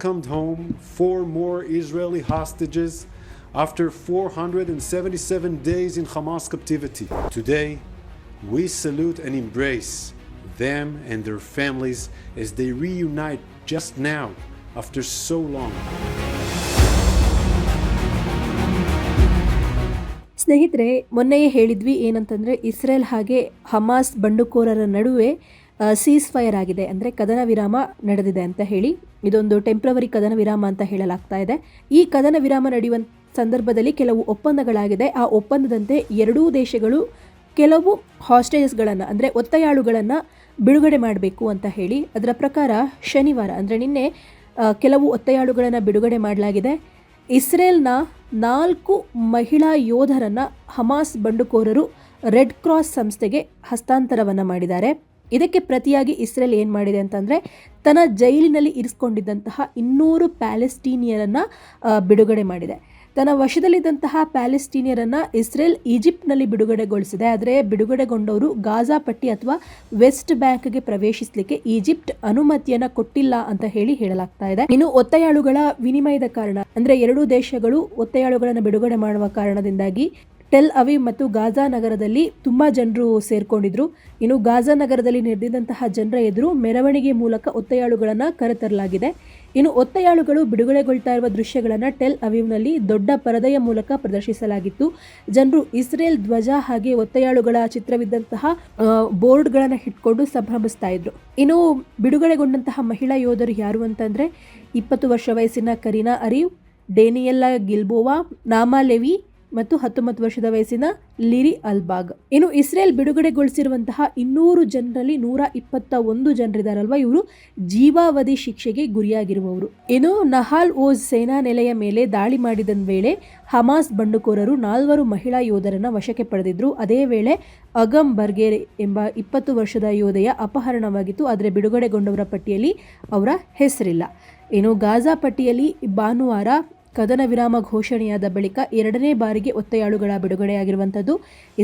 welcomed home four more Israeli hostages after 477 days in Hamas captivity. Today, we salute and embrace them and their families as they reunite just now after so long. ಸ್ನೇಹಿತರೆ ಮೊನ್ನೆಯೇ ಹೇಳಿದ್ವಿ ಏನಂತಂದರೆ Israel ಹಾಗೆ Hamas ಬಂಡುಕೋರರ ನಡುವೆ seize fire ಆಗಿದೆ ಅಂದರೆ ಕದನ ವಿರಾಮ ನಡೆದಿದೆ ಅಂತ ಹೇಳಿ, ಇದೊಂದು ಟೆಂಪ್ರವರಿ ಕದನ ವಿರಾಮ ಅಂತ ಹೇಳಲಾಗ್ತಾ ಇದೆ. ಈ ಕದನ ವಿರಾಮ ನಡೆಯುವ ಸಂದರ್ಭದಲ್ಲಿ ಕೆಲವು ಒಪ್ಪಂದಗಳಾಗಿದೆ. ಆ ಒಪ್ಪಂದದಂತೆ ಎರಡೂ ದೇಶಗಳು ಕೆಲವು ಹಾಸ್ಟೇಜಸ್ಗಳನ್ನು ಅಂದರೆ ಒತ್ತಯಾಳುಗಳನ್ನು ಬಿಡುಗಡೆ ಮಾಡಬೇಕು ಅಂತ ಹೇಳಿ, ಅದರ ಪ್ರಕಾರ ಶನಿವಾರ ಅಂದರೆ ನಿನ್ನೆ ಕೆಲವು ಒತ್ತಯಾಳುಗಳನ್ನು ಬಿಡುಗಡೆ ಮಾಡಲಾಗಿದೆ. ಇಸ್ರೇಲ್ನ ನಾಲ್ಕು ಮಹಿಳಾ ಯೋಧರನ್ನು ಹಮಾಸ್ ಬಂಡುಕೋರರು ರೆಡ್ ಕ್ರಾಸ್ ಸಂಸ್ಥೆಗೆ ಹಸ್ತಾಂತರವನ್ನು ಮಾಡಿದ್ದಾರೆ. ಇದಕ್ಕೆ ಪ್ರತಿಯಾಗಿ ಇಸ್ರೇಲ್ ಏನು ಮಾಡಿದೆ ಅಂತಂದರೆ ತನ್ನ ಜೈಲಿನಲ್ಲಿ ಇರಿಸ್ಕೊಂಡಿದ್ದಂತಹ ಇನ್ನೂರು ಪ್ಯಾಲೆಸ್ಟೀನಿಯರನ್ನು ಬಿಡುಗಡೆ ಮಾಡಿದೆ. ತನ್ನ ವಶದಲ್ಲಿದ್ದಂತಹ ಪ್ಯಾಲೆಸ್ಟೀನಿಯರನ್ನು ಇಸ್ರೇಲ್ ಈಜಿಪ್ಟ್ನಲ್ಲಿ ಬಿಡುಗಡೆಗೊಳಿಸಿದೆ. ಆದರೆ ಬಿಡುಗಡೆಗೊಂಡವರು ಗಾಜಾ ಪಟ್ಟಿ ಅಥವಾ ವೆಸ್ಟ್ ಬ್ಯಾಂಕ್ಗೆ ಪ್ರವೇಶಿಸಲಿಕ್ಕೆ ಈಜಿಪ್ಟ್ ಅನುಮತಿಯನ್ನ ಕೊಟ್ಟಿಲ್ಲ ಅಂತ ಹೇಳಿ ಹೇಳಲಾಗ್ತಾ ಇದೆ. ಇನ್ನು ಒತ್ತೆಯಾಳುಗಳ ವಿನಿಮಯದ ಕಾರಣ, ಅಂದರೆ ಎರಡೂ ದೇಶಗಳು ಒತ್ತೆಯಾಳುಗಳನ್ನು ಬಿಡುಗಡೆ ಮಾಡುವ ಕಾರಣದಿಂದಾಗಿ ಟೆಲ್ ಅವೀವ್ ಮತ್ತು ಗಾಜಾ ನಗರದಲ್ಲಿ ತುಂಬ ಜನರು ಸೇರ್ಕೊಂಡಿದ್ರು. ಇನ್ನು ಗಾಜಾ ನಗರದಲ್ಲಿ ನೆರೆದಿದ್ದಂತಹ ಜನರ ಎದುರು ಮೆರವಣಿಗೆ ಮೂಲಕ ಒತ್ತೆಯಾಳುಗಳನ್ನು ಕರೆತರಲಾಗಿದೆ. ಇನ್ನು ಒತ್ತೆಯಾಳುಗಳು ಬಿಡುಗಡೆಗೊಳ್ತಾ ಇರುವ ದೃಶ್ಯಗಳನ್ನು ಟೆಲ್ ಅವೀವ್ನಲ್ಲಿ ದೊಡ್ಡ ಪರದೆಯ ಮೂಲಕ ಪ್ರದರ್ಶಿಸಲಾಗಿತ್ತು. ಜನರು ಇಸ್ರೇಲ್ ಧ್ವಜ ಹಾಗೆ ಒತ್ತೆಯಾಳುಗಳ ಚಿತ್ರವಿದ್ದಂತಹ ಬೋರ್ಡ್ಗಳನ್ನು ಇಟ್ಕೊಂಡು ಸಂಭ್ರಮಿಸ್ತಾ ಇದ್ರು. ಇನ್ನು ಬಿಡುಗಡೆಗೊಂಡಂತಹ ಮಹಿಳಾ ಯೋಧರು ಯಾರು ಅಂತಂದ್ರೆ, ಇಪ್ಪತ್ತು ವರ್ಷ ವಯಸ್ಸಿನ ಕರೀನಾ ಅರಿವ್, ಡೇನಿಯಲ್ಲಾ ಗಿಲ್ಬೋವಾ, ನಾಮಾ ಲೆವಿ ಮತ್ತು ಹತ್ತೊಂಬತ್ತು ವರ್ಷದ ವಯಸ್ಸಿನ ಲಿರಿ ಅಲ್ಬಾಗ್. ಇನ್ನು ಇಸ್ರೇಲ್ ಬಿಡುಗಡೆಗೊಳಿಸಿರುವಂತಹ ಇನ್ನೂರು ಜನರಲ್ಲಿ ನೂರ ಇಪ್ಪತ್ತ ಒಂದು ಜನರಿದಾರಲ್ವ ಇವರು ಜೀವಾವಧಿ ಶಿಕ್ಷೆಗೆ ಗುರಿಯಾಗಿರುವವರು. ಇನ್ನು ನಹಾಲ್ ಓಜ್ ಸೇನಾ ನೆಲೆಯ ಮೇಲೆ ದಾಳಿ ಮಾಡಿದ ವೇಳೆ ಹಮಾಸ್ ಬಂಡುಕೋರರು ನಾಲ್ವರು ಮಹಿಳಾ ಯೋಧರನ್ನ ವಶಕ್ಕೆ ಪಡೆದಿದ್ರು. ಅದೇ ವೇಳೆ ಅಗಮ್ ಬರ್ಗೇರ್ ಎಂಬ ಇಪ್ಪತ್ತು ವರ್ಷದ ಯೋಧೆಯ ಅಪಹರಣವಾಗಿತ್ತು. ಆದರೆ ಬಿಡುಗಡೆಗೊಂಡವರ ಪಟ್ಟಿಯಲ್ಲಿ ಅವರ ಹೆಸರಿಲ್ಲ. ಇನ್ನು ಗಾಜಾ ಪಟ್ಟಿಯಲ್ಲಿ ಭಾನುವಾರ ಕದನ ವಿರಾಮ ಘೋಷಣೆಯಾದ ಬಳಿಕ ಎರಡನೇ ಬಾರಿಗೆ ಒತ್ತೆಯಾಳುಗಳ ಬಿಡುಗಡೆಯಾಗಿರುವಂಥದ್ದು.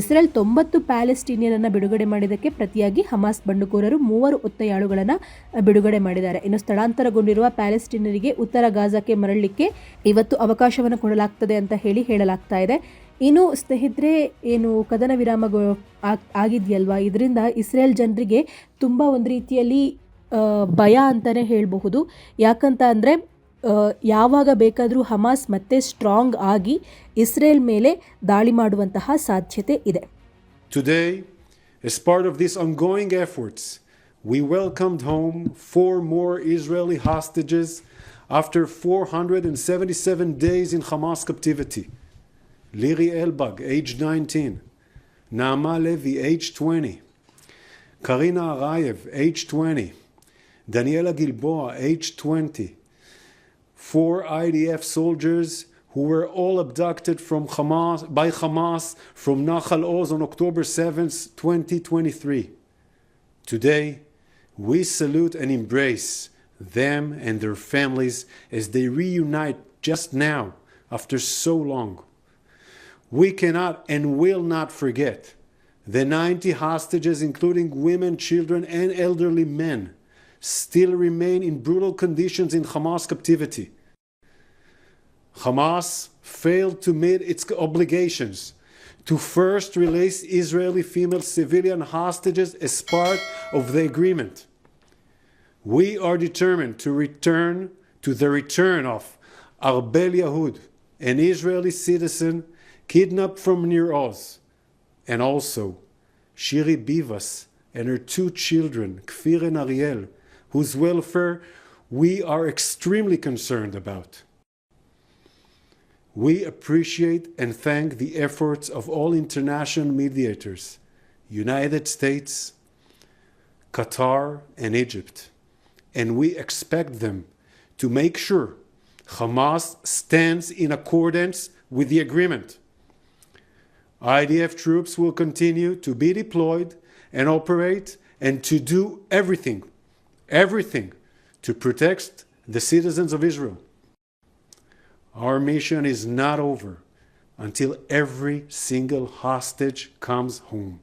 ಇಸ್ರೇಲ್ ತೊಂಬತ್ತು ಪ್ಯಾಲೆಸ್ಟೀನಿಯನನ್ನು ಬಿಡುಗಡೆ ಮಾಡಿದ್ದಕ್ಕೆ ಪ್ರತಿಯಾಗಿ ಹಮಾಸ್ ಬಂಡುಕೋರರು ಮೂವರು ಒತ್ತೆಯಾಳುಗಳನ್ನು ಬಿಡುಗಡೆ ಮಾಡಿದ್ದಾರೆ. ಇನ್ನು ಸ್ಥಳಾಂತರಗೊಂಡಿರುವ ಪ್ಯಾಲೆಸ್ಟೀನರಿಗೆ ಉತ್ತರ ಗಾಜಾಕ್ಕೆ ಮರಳಲಿಕ್ಕೆ ಇವತ್ತು ಅವಕಾಶವನ್ನು ಕೊಡಲಾಗ್ತದೆ ಅಂತ ಹೇಳಿ ಹೇಳಲಾಗ್ತಾ ಇದೆ. ಇನ್ನು ಸ್ನೇಹಿತರೆ, ಏನು ಕದನ ವಿರಾಮ ಆಗಿದೆಯಲ್ವಾ? ಇದರಿಂದ ಇಸ್ರೇಲ್ ಜನರಿಗೆ ತುಂಬ ಒಂದು ರೀತಿಯಲ್ಲಿ ಭಯ ಅಂತಲೇ ಹೇಳಬಹುದು. ಯಾಕಂತ ಅಂದರೆ ಯಾವಾಗ ಬೇಕಾದರೂ ಹಮಾಸ್ ಮತ್ತೆ ಸ್ಟ್ರಾಂಗ್ ಆಗಿ ಇಸ್ರೇಲ್ ಮೇಲೆ ದಾಳಿ ಮಾಡುವಂತಹ ಸಾಧ್ಯತೆ ಇದೆ Today, as part of these ongoing efforts, we welcomed home four more Israeli hostages after 477 days in Hamas captivity. Liri Elbag, age 19, Naama Levi, age 20, Karina Arayev, age 20, Daniela Gilboa, age 20, four IDF soldiers who were all abducted from Hamas by Hamas from Nahal Oz on October 7th, 2023. Today, we salute and embrace them and their families as they reunite just now after so long. We cannot and will not forget the 90 hostages, including women, children, and elderly men, still remain in brutal conditions in Hamas captivity. Hamas failed to meet its obligations to first release Israeli female civilian hostages as part of the agreement. We are determined to return to the return of Arbel Yahud, an Israeli citizen kidnapped from near Oz, and also Shiri Bivas and her two children, Kfir and Ariel, whose welfare we are extremely concerned about. We appreciate and thank the efforts of all international mediators, United States, Qatar, and Egypt, and we expect them to make sure Hamas stands in accordance with the agreement. IDF troops will continue to be deployed and operate and to do everything, everything to protect the citizens of Israel. Our mission is not over until every single hostage comes home.